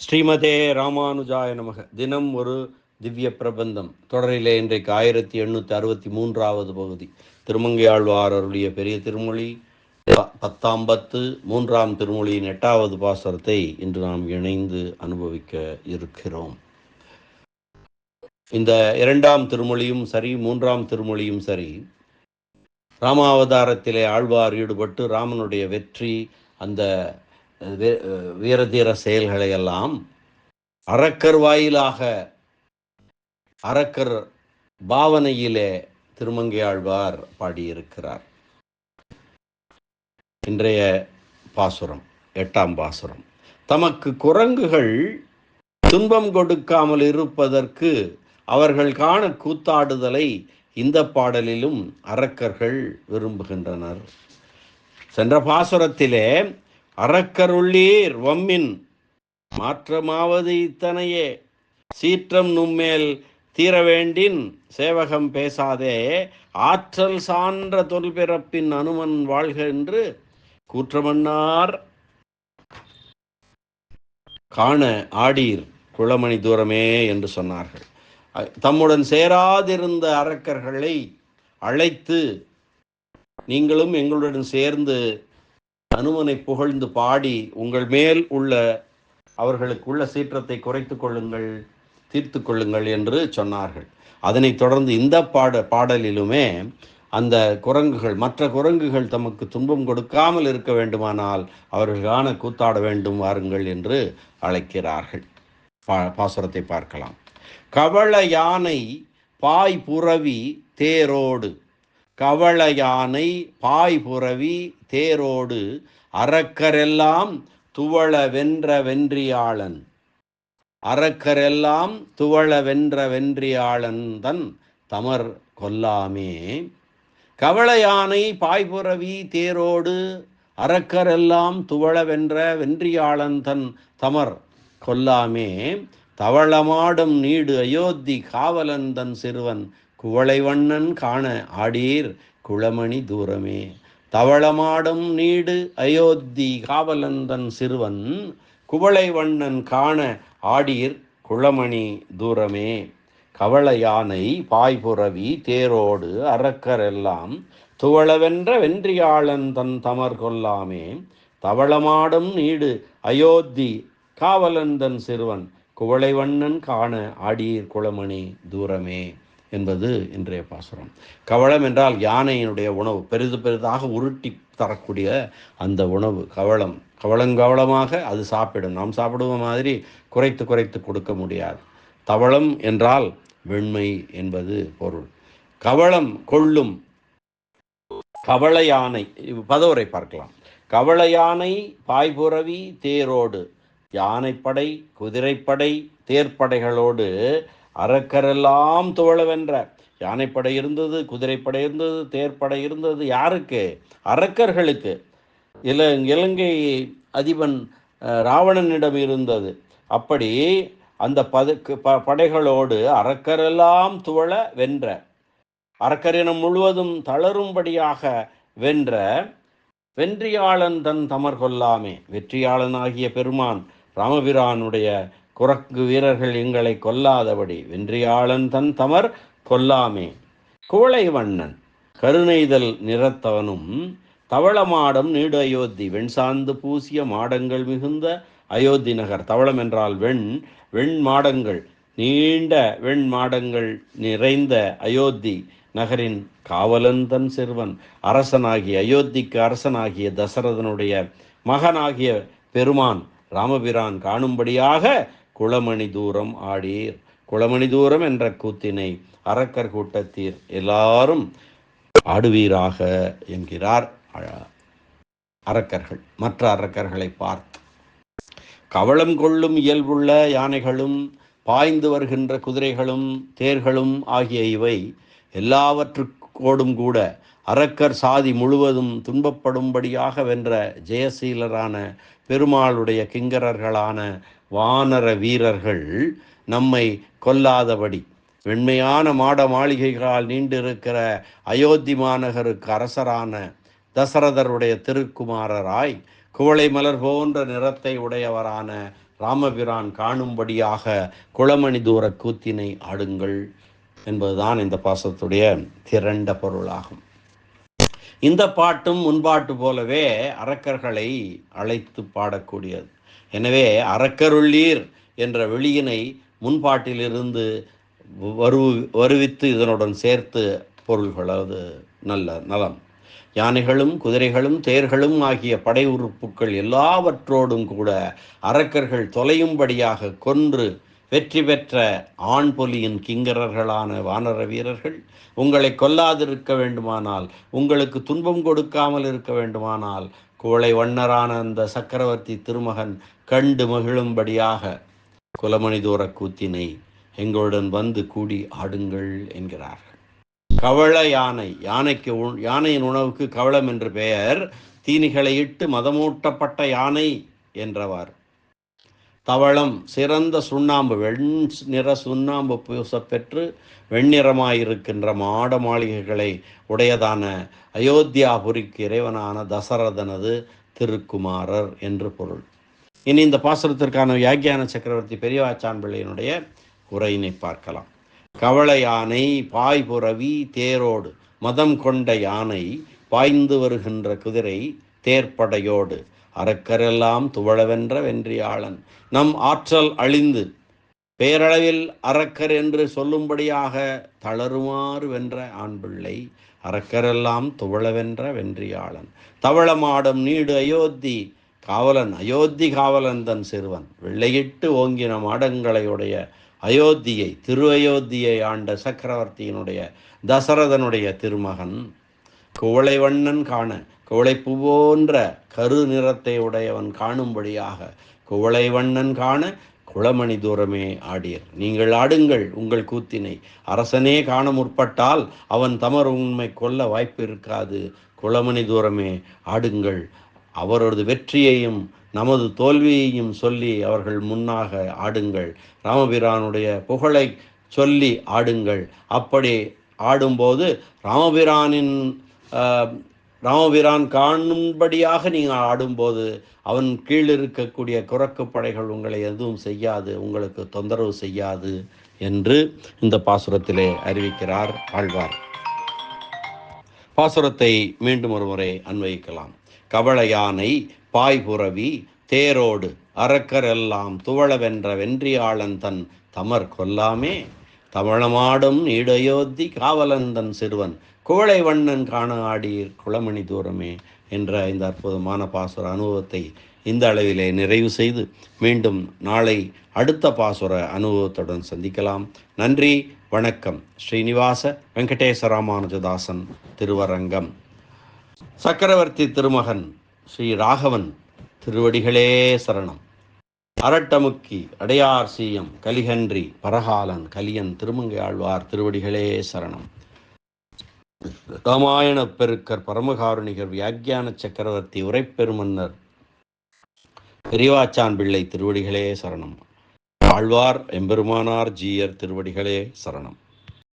ஸ்ரீமதே ராமானுஜாய நமக. தினம் ஒரு திவ்ய பிரபந்தம். தொடரிலே இன்றைக்கு ஆயிரத்தி எண்ணூற்றி அறுபத்தி மூன்றாவது பகுதி. திருமங்கையாழ்வார் அருளிய பெரிய திருமொழி பத்தாம் பத்து மூன்றாம் திருமொழியின் எட்டாவது பாசரத்தை இன்று நாம் இணைந்து அனுபவிக்க இருக்கிறோம். இந்த இரண்டாம் திருமொழியும் சரி மூன்றாம் திருமொழியும் சரி ராமாவதாரத்திலே ஆழ்வார் ஈடுபட்டு ராமனுடைய வெற்றி அந்த வீரதீர செயல்களை எல்லாம் அரக்கர் வாயிலாக அரக்கர் பாவனையிலே திருமங்கையாழ்வார் பாடியிருக்கிறார். இன்றைய பாசுரம் எட்டாம் பாசுரம். தமக்கு குரங்குகள் துன்பம் கொடுக்காமல் இருப்பதற்கு அவர்கள் காண கூத்தாடுதலை இந்த பாடலிலும் அரக்கர்கள் விரும்புகின்றனர். சென்ற பாசுரத்திலே அரக்கருள்ளீர் வம்மின் மாற்றமாவது இத்தனையே. சீற்றம் நும்மேல் தீர வேண்டின் சேவகம் பேசாதே. ஆற்றல் சான்ற தொல்பிறப்பின் அனுமன் வாழ்க என்று கூற்றமன்னார். காண ஆடீர் குளமணி தூரமே என்று சொன்னார்கள். தம்முடன் சேராதிருந்த அரக்கர்களை அழைத்து நீங்களும் எங்களுடன் சேர்ந்து அனுமனை புகழ்ந்து பாடி உங்கள் மேல் உள்ள அவர்களுக்குள்ள சீற்றத்தை குறைத்து கொள்ளுங்கள் தீர்த்து கொள்ளுங்கள் என்று சொன்னார்கள். அதனைத் தொடர்ந்து இந்த பாட பாடலிலுமே அந்த குரங்குகள் மற்ற குரங்குகள் தமக்கு துன்பம் கொடுக்காமல் இருக்க வேண்டுமானால் அவர்களுக்கான கூத்தாட வேண்டும் வாருங்கள் என்று அழைக்கிறார்கள். பா பாசுரத்தை பார்க்கலாம். கவள யானை பாய் புறவி தேரோடு கவள யானை பாய் தேரோடு அறக்கரெல்லாம் துவள வென்ற வென்றியாளன் அரக்கரெல்லாம் துவள வென்ற வென்றியாளன் தன் தமர் கொல்லாமே. கவள யானை தேரோடு அரக்கரெல்லாம் துவள வென்ற வென்றியாளன் தன் தமர் கொல்லாமே. தவளமாடும் நீடு அயோத்தி காவலன் தன் சிறுவன் குவளைவண்ணன் காண ஆடீர் குளமணி தூரமே. தவளமாடும் நீடு அயோத்தி காவலந்தன் சிறுவன் குவளைவண்ணன் காண ஆடீர் குளமணி தூரமே. கவள யானை பாய்புறவி தேரோடு அறக்கரெல்லாம் துவளவென்ற வென்றியாளன் தன் தமர் கொல்லாமே. தவளமாடும் நீடு அயோத்தி காவலந்தன் சிறுவன் குவளைவண்ணன் காண ஆடீர் குளமணி தூரமே. என்பது இன்றைய பாசுரம். கவளம் என்றால் யானையினுடைய உணவு. பெரிது பெரிதாக உருட்டி தரக்கூடிய அந்த உணவு. கவளம். கவளங்கவளமாக அது சாப்பிடும். நாம் சாப்பிடுவ மாதிரி குறைத்து குறைத்து கொடுக்க முடியாது. தவளம் என்றால் வெண்மை என்பது பொருள். கவளம் கொள்ளும் கவள யானை பதவுரை பார்க்கலாம். கவள யானை பாய்புறவி தேரோடு. யானைப்படை குதிரைப்படை தேர்ப்படைகளோடு அறக்கரெல்லாம் துவளவென்ற. யானைப்படை இருந்தது குதிரைப்படை இருந்தது தேர்ப்படை இருந்தது. யாருக்கு? அரக்கர்களுக்கு. இல இலங்கை அதிபன் ராவணனிடம் இருந்தது. அப்படி அந்த பதுக்கு ப- படைகளோடு அரக்கரெல்லாம் துவள வென்ற அரக்கரினம் முழுவதும் தளரும்படியாக வென்ற வென்றியாளன் தன் தமர் கொல்லாமே. வெற்றியாளனாகிய பெருமான் ராமபிரானுடைய குரங்கு வீரர்கள் எங்களை கொல்லாதபடி வென்றியாளன் தன் தமர் கொல்லாமே. குவளைவண்ணன் கருணைதல் நிறத்தவனும் தவளமாடம் நீடு அயோத்தி வெண் சார்ந்து பூசிய மாடங்கள் மிகுந்த அயோத்தி நகர். தவளம் என்றால் வெண் வெண் மாடங்கள் நீண்ட வெண் மாடங்கள் நிறைந்த அயோத்தி நகரின் காவலன் தன் சிறுவன். அரசனாகிய அயோத்திக்கு அரசனாகிய தசரதனுடைய மகனாகிய பெருமான் ராமபிரான் காணும்படியாக குளமணி தூரம் ஆடீர். குளமணி தூரம் என்ற கூத்தினை அரக்கர் கூட்டத்தீர் எல்லாரும் ஆடுவீராக என்கிறார் அரக்கர்கள். மற்ற அரக்கர்களை பார்த்து கவளம் கொள்ளும் இயல்புள்ள யானைகளும் பாய்ந்து வருகின்ற குதிரைகளும் தேர்களும் ஆகிய இவை எல்லாவற்றுக்கோடும் கூட அரக்கர் சாதி முழுவதும் துன்பப்படும்படியாக வென்ற ஜெயசீலரான பெருமாளுடைய கிங்கரர்களான வானர வீரர்கள் நம்மை கொல்லாதபடி. வெண்மையான மாட மாளிகைகளால் நீண்டிருக்கிற அயோத்தி மாநகருக்கு அரசரான தசரதருடைய திருக்குமாரராய் குவளை மலர் போன்ற நிறத்தை உடையவரான ராமபிரான் காணும்படியாக குளமணி தூர கூத்தினை ஆடுங்கள் என்பதுதான் இந்த பாசத்துடைய திரண்ட பொருளாகும். இந்த பாட்டும் முன்பாட்டு போலவே அரக்கர்களை அழைத்து பாடக்கூடியது. எனவே அரக்கருள்ளீர் என்ற வெளியினை முன்பாட்டிலிருந்து வரு வருவித்து இதனுடன் சேர்த்து பொருள்களது நல்ல நலம். யானைகளும் குதிரைகளும் தேர்களும் ஆகிய படை உறுப்புகள் எல்லாவற்றோடும் கூட அரக்கர்கள் தொலையும்படியாக கொன்று வெற்றி பெற்ற ஆண் பொலியின் கிங்கரர்களான வானர வீரர்கள் உங்களை கொல்லாதிருக்க வேண்டுமானால் உங்களுக்கு துன்பம் கொடுக்காமல் இருக்க வேண்டுமானால் குவளை வண்ணரான அந்த சக்கரவர்த்தி திருமகன் கண்டு மகிழும்படியாக குலமணி தூர கூத்தினை எங்களுடன் வந்து கூடி ஆடுங்கள் என்கிறார்கள். கவள யானை யானைக்கு உண்- யானையின் உணவுக்கு கவளம் என்று பெயர் தீனிகளை இட்டு மதமூட்டப்பட்ட யானை என்றவார். தவளம் சிறந்த சுண்ணாம்பு வெண் நிற சுண்ணாம்பு பூசப்பெற்று வெண்ணிறமாயிருக்கின்ற மாட மாளிகைகளை உடையதான அயோத்தியாபுரிக்கு இறைவனான தசரதனது திருக்குமாரர் என்று பொருள். இனி இந்த பாசுரத்திற்கான வியாக்கியான சக்கரவர்த்தி பெரியவாச்சான் பிள்ளையினுடைய உரையினை பார்க்கலாம். கவள யானை பாய்புறவி தேரோடு மதம் கொண்ட யானை பாய்ந்து வருகின்ற குதிரை தேர்ப்படையோடு அரக்கரெல்லாம் துவழவென்ற வென்றியாளன். நம் ஆற்றல் அழிந்து பேரளவில் அரக்கர் என்று சொல்லும்படியாக தளருமாறு வென்ற ஆண்பிள்ளை அறக்கரெல்லாம் துவழவென்ற துவளவென்ற வென்றியாளன். தவளமாடும் நீடு அயோத்தி காவலன் அயோத்தி காவலன் தன் சிறுவன். வெள்ளையிட்டு ஓங்கின மாடங்களையுடைய அயோத்தியை திரு அயோத்தியை ஆண்ட சக்கரவர்த்தியினுடைய தசரதனுடைய திருமகன் குவளை வண்ணன் காண குவளைப்பூ போன்ற கரு நிறத்தை உடையவன் காணும்படியாக குவளை வண்ணன் காண குளமணி தூரமே ஆடியர். நீங்கள் ஆடுங்கள் உங்கள் கூத்தினை. அரசனே காண முற்பட்டால் அவன் தமர் உண்மை கொல்ல வாய்ப்பு இருக்காது குளமணி தூரமே ஆடுங்கள். அவரது வெற்றியையும் நமது தோல்வியையும் சொல்லி அவர்கள் முன்னாக ஆடுங்கள். ராமபிரானுடைய புகழை சொல்லி ஆடுங்கள். அப்படி ஆடும்போது ராமபிரானின் ராமபிரான் காணும்படியாக நீங்கள் ஆடும்போது அவன் கீழ் இருக்கக்கூடிய குரக்கு படைகள் உங்களை எதுவும் செய்யாது உங்களுக்கு தொந்தரவு செய்யாது என்று இந்த பாசுரத்திலே அறிவிக்கிறார் ஆழ்வார். பாசுரத்தை மீண்டும் ஒரு முறை அன்வயிக்கலாம். கவள யானை பாய்புறவி தேரோடு அரக்கரெல்லாம் துவளவென்ற வென்றியாளன் தன் தமர் கொல்லாமே. தமிழமாடும் இடையோத்தி காவலந்தன் சிறுவன் குவளை வண்ணன் காண ஆடீர் குளமணி தூரமே என்ற இந்த அற்புதமான பாசுர அனுபவத்தை இந்த அளவிலே நிறைவு செய்து மீண்டும் நாளை அடுத்த பாசுர அனுபவத்துடன் சந்திக்கலாம். நன்றி வணக்கம். ஸ்ரீனிவாச வெங்கடேச ராமானுஜதாசன் திருவரங்கம். சக்கரவர்த்தி திருமகன் ஸ்ரீ ராகவன் திருவடிகளே சரணம். அரட்டமுக்கி அடையார் சீயம் கலிகன்றி பரகாலன் கலியன் திருமங்கை ஆழ்வார் திருவடிகளே சரணம். ராமாயண பெருக்கர் பரமகாருணிகர் வியாக்கியான சக்கரவர்த்தி உரைப்பெருமன்னர் பெரியவாச்சான் பிள்ளை திருவடிகளே சரணம். ஆழ்வார் எம்பெருமானார் ஜீயர் திருவடிகளே சரணம்.